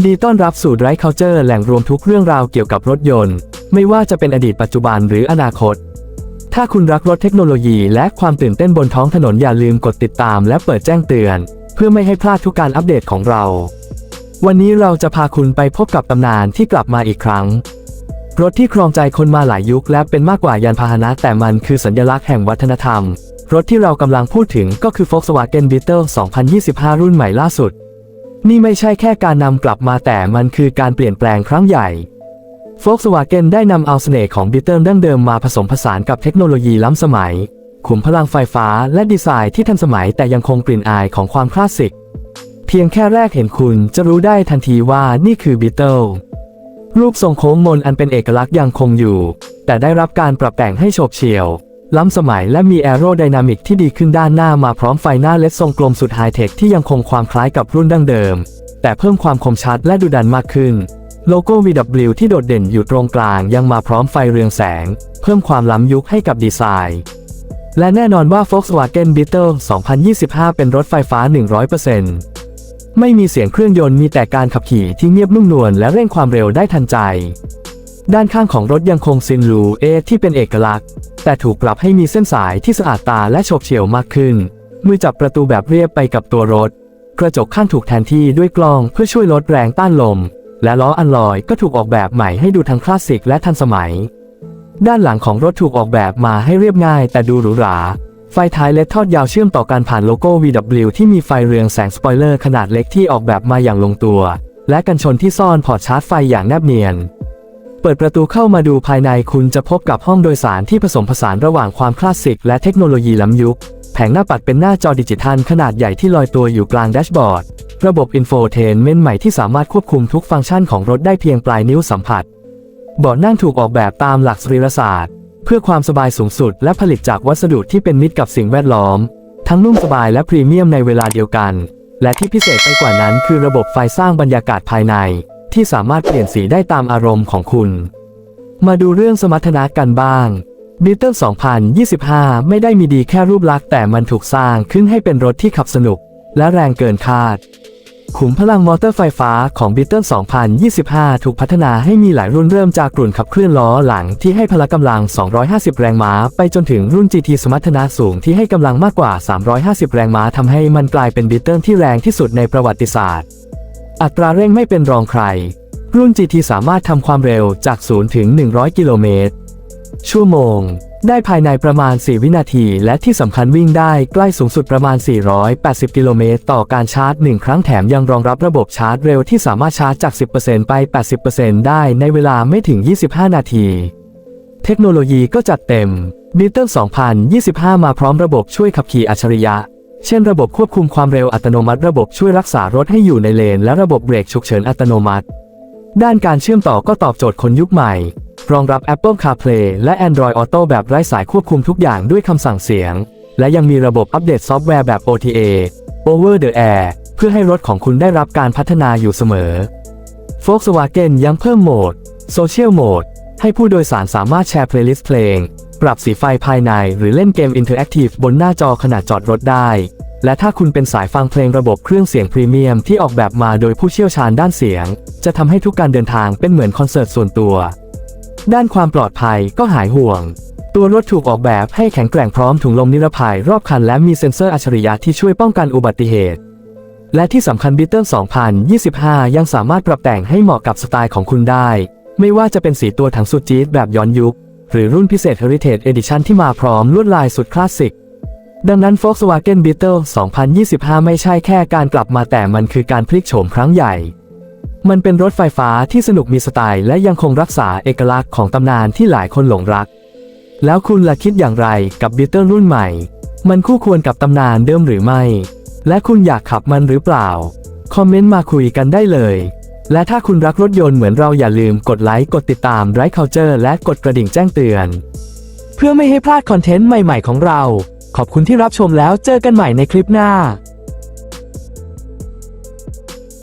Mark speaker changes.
Speaker 1: นดีต้อนรับสู่ Drive Culture แหล่งรวมทุกเรื่องราวเกี่ยวกับรถยนต์ ไม่ว่าจะเป็นอดีตปัจจุบันหรืออนาคต ถ้าคุณรักรถเทคโนโลยีและความตื่นเต้นบนท้องถนนอย่าลืมกดติดตามและเปิดแจ้งเตือน เพื่อไม่ให้พลาดทุกการอัปเดตของเรา วันนี้เราจะพาคุณไปพบกับตำนานที่กลับมาอีกครั้ง รถที่ครองใจคนมาหลายยุคและเป็นมากกว่ายานพาหนะ แต่มันคือสัญลักษณ์แห่งวัฒนธรรม รถที่เรากำลังพูดถึงก็คือ Volkswagen Beetle 2025 รุ่นใหม่ล่าสุด นี่ไม่ใช่แค่การนำกลับมาแต่มันคือการเปลี่ยนแปลงครั้งใหญ่ Volkswagen ได้นำเอาเสน่ห์ของ Beetle ดั้งเดิมมาผสมผสานกับเทคโนโลยีล้ำสมัย ขุมพลังไฟฟ้าและดีไซน์ที่ทันสมัยแต่ยังคงกลิ่นอายของความคลาสสิก เพียงแค่แรกเห็นคุณจะรู้ได้ทันทีว่านี่คือ Beetle รูปทรงโค้งมนอันเป็นเอกลักษณ์ยังคงอยู่ แต่ได้รับการปรับแต่งให้โฉบเฉี่ยว ล้ำสมัยและมีแอโรไดนามิกที่ดีขึ้นด้านหน้ามาพร้อมไฟหน้าเลดทรงกลมสุดไฮเทคที่ยังคงความคล้ายกับรุ่นดั้งเดิม แต่เพิ่มความคมชัดและดุดันมากขึ้น โลโก้ VW ที่โดดเด่นอยู่ตรงกลางยังมาพร้อมไฟเรืองแสง เพิ่มความล้ำยุคให้กับดีไซน์ และแน่นอนว่า Volkswagen Beetle 2025 เป็นรถไฟฟ้า 100%ไม่มีเสียงเครื่องยนต์มีแต่การขับขี่ที่เงียบนุ่มนวลและเร่งความเร็วได้ทันใจ ด้านข้างของรถยังคงซินลูเอที่เป็นเอกลักษณ์ แต่ถูกปรับให้มีเส้นสายที่สะอาดตาและโฉบเฉี่ยวมากขึ้น มือจับประตูแบบเรียบไปกับตัวรถ กระจกข้างถูกแทนที่ด้วยกล้องเพื่อช่วยลดแรงต้านลม และล้ออันลอยก็ถูกออกแบบใหม่ให้ดูทั้งคลาสสิกและทันสมัย ด้านหลังของรถถูกออกแบบมาให้เรียบง่าย แต่ดูหรูหรา ไฟท้ายเล็ดทอดยาวเชื่อมต่อการผ่านโลโก้ VW ที่มีไฟเรืองแสงสปอยเลอร์ขนาดเล็กที่ออกแบบมาอย่างลงตัว และกันชนที่ซ่อนพอร์ตชาร์จไฟอย่างแนบเนียน เปิดประตูเข้ามาดูภายในคุณจะพบกับห้องโดยสารที่ผสมผสานระหว่างความคลาสสิกและเทคโนโลยีล้ำยุค แผงหน้าปัดเป็นหน้าจอดิจิทัลขนาดใหญ่ที่ลอยตัวอยู่กลางแดชบอร์ด ระบบอินโฟเทนเมนต์ใหม่ที่สามารถควบคุมทุกฟังก์ชันของรถได้เพียงปลายนิ้วสัมผัสเบาะนั่งถูกออกแบบตามหลักสรีรศาสตร์ เพื่อความสบายสูงสุด และผลิตจากวัสดุที่เป็นมิตรกับสิ่งแวดล้อม ทั้งนุ่มสบายและพรีเมียมในเวลาเดียวกัน และที่พิเศษไปกว่านั้นคือระบบไฟสร้างบรรยากาศภายใน ที่สามารถเปลี่ยนสีได้ตามอารมณ์ของคุณ มาดูเรื่องสมรรถนะกันบ้าง Beetle 2025 ไม่ได้มีดีแค่รูปลักษณ์แต่มันถูกสร้างขึ้นให้เป็นรถที่ขับสนุก และแรงเกินคาด ขุมพลังมอเตอร์ไฟฟ้าของ Beetle 2025 ถูกพัฒนาให้มีหลายรุ่นเริ่มจากกลุ่นขับเคลื่อนล้อหลังที่ให้พละกำลัง 250 แรงม้า ไปจนถึงรุ่น GT สมรรถนะสูงที่ให้กำลังมากกว่า 350 แรงม้าทำให้มันกลายเป็น Beetle ที่แรงที่สุดในประวัติศาสตร์ อัตราเร่งไม่เป็นรองใคร รุ่น GT สามารถทำความเร็วจาก 0 ถึง 100 กิโลเมตร ชั่วโมง ได้ภายในประมาณ 4 วินาที และที่สำคัญวิ่งได้ใกล้สูงสุดประมาณ 480 กิโลเมตร ต่อการชาร์จ 1 ครั้งแถมยังรองรับระบบชาร์จเร็วที่สามารถชาร์จจาก 10%ไป 80%ได้ในเวลาไม่ถึง 25 นาที เทคโนโลยีก็จัดเต็ม Beetle 2025 มาพร้อมระบบช่วยขับขี่อัจฉริยะ เช่นระบบควบคุมความเร็วอัตโนมัติ ระบบช่วยรักษารถให้อยู่ในเลน และระบบเบรกฉุกเฉินอัตโนมัติ ด้านการเชื่อมต่อก็ตอบโจทย์คนยุคใหม่ รองรับ Apple CarPlay และ Android Auto แบบไร้สายควบคุมทุกอย่างด้วยคำสั่งเสียง และยังมีระบบอัปเดตซอฟต์แวร์แบบ OTA Over the Air เพื่อให้รถของคุณได้รับการพัฒนาอยู่เสมอ Volkswagen ยังเพิ่มโหมด Social Mode ให้ผู้โดยสารสามารถแชร์เพลย์ลิสต์เพลง ปรับสีไฟภายในหรือเล่นเกมอินเทอร์แอคทีฟบนหน้าจอขณะจอดรถได้ และถ้าคุณเป็นสายฟังเพลงระบบเครื่องเสียงพรีเมียมที่ออกแบบมาโดยผู้เชี่ยวชาญด้านเสียง จะทำให้ทุกการเดินทางเป็นเหมือนคอนเสิร์ตส่วนตัว ด้านความปลอดภัยก็หายห่วง ตัวรถถูกออกแบบให้แข็งแกร่งพร้อมถุงลมนิรภัยรอบคันและมีเซ็นเซอร์อัจฉริยะที่ช่วยป้องกันอุบัติเหตุและที่สำคัญ Beetle 2025 ยังสามารถปรับแต่งให้เหมาะกับสไตล์ของคุณได้ ไม่ว่าจะเป็นสีตัวถังสุดจี๊ดแบบย้อนยุค หรือรุ่นพิเศษ Heritage Edition ที่มาพร้อมลวดลายสุดคลาสสิก ดังนั้น Volkswagen Beetle 2025 ไม่ใช่แค่การกลับมาแต่มันคือการพลิกโฉมครั้งใหญ่ มันเป็นรถไฟฟ้าที่สนุกมีสไตล์และยังคงรักษาเอกลักษณ์ของตำนานที่หลายคนหลงรัก แล้วคุณล่ะคิดอย่างไรกับ Beetle รุ่นใหม่ มันคู่ควรกับตำนานเดิมหรือไม่ และคุณอยากขับมันหรือเปล่า คอมเมนต์มาคุยกันได้เลย และถ้าคุณรักรถยนต์เหมือนเราอย่าลืมกดไลค์กดติดตามไร้ Culture และกดกระดิ่งแจ้งเตือน เพื่อไม่ให้พลาดคอนเทนต์ใหม่ๆของเรา ขอบคุณที่รับชมแล้วเจอกันใหม่ในคลิปหน้า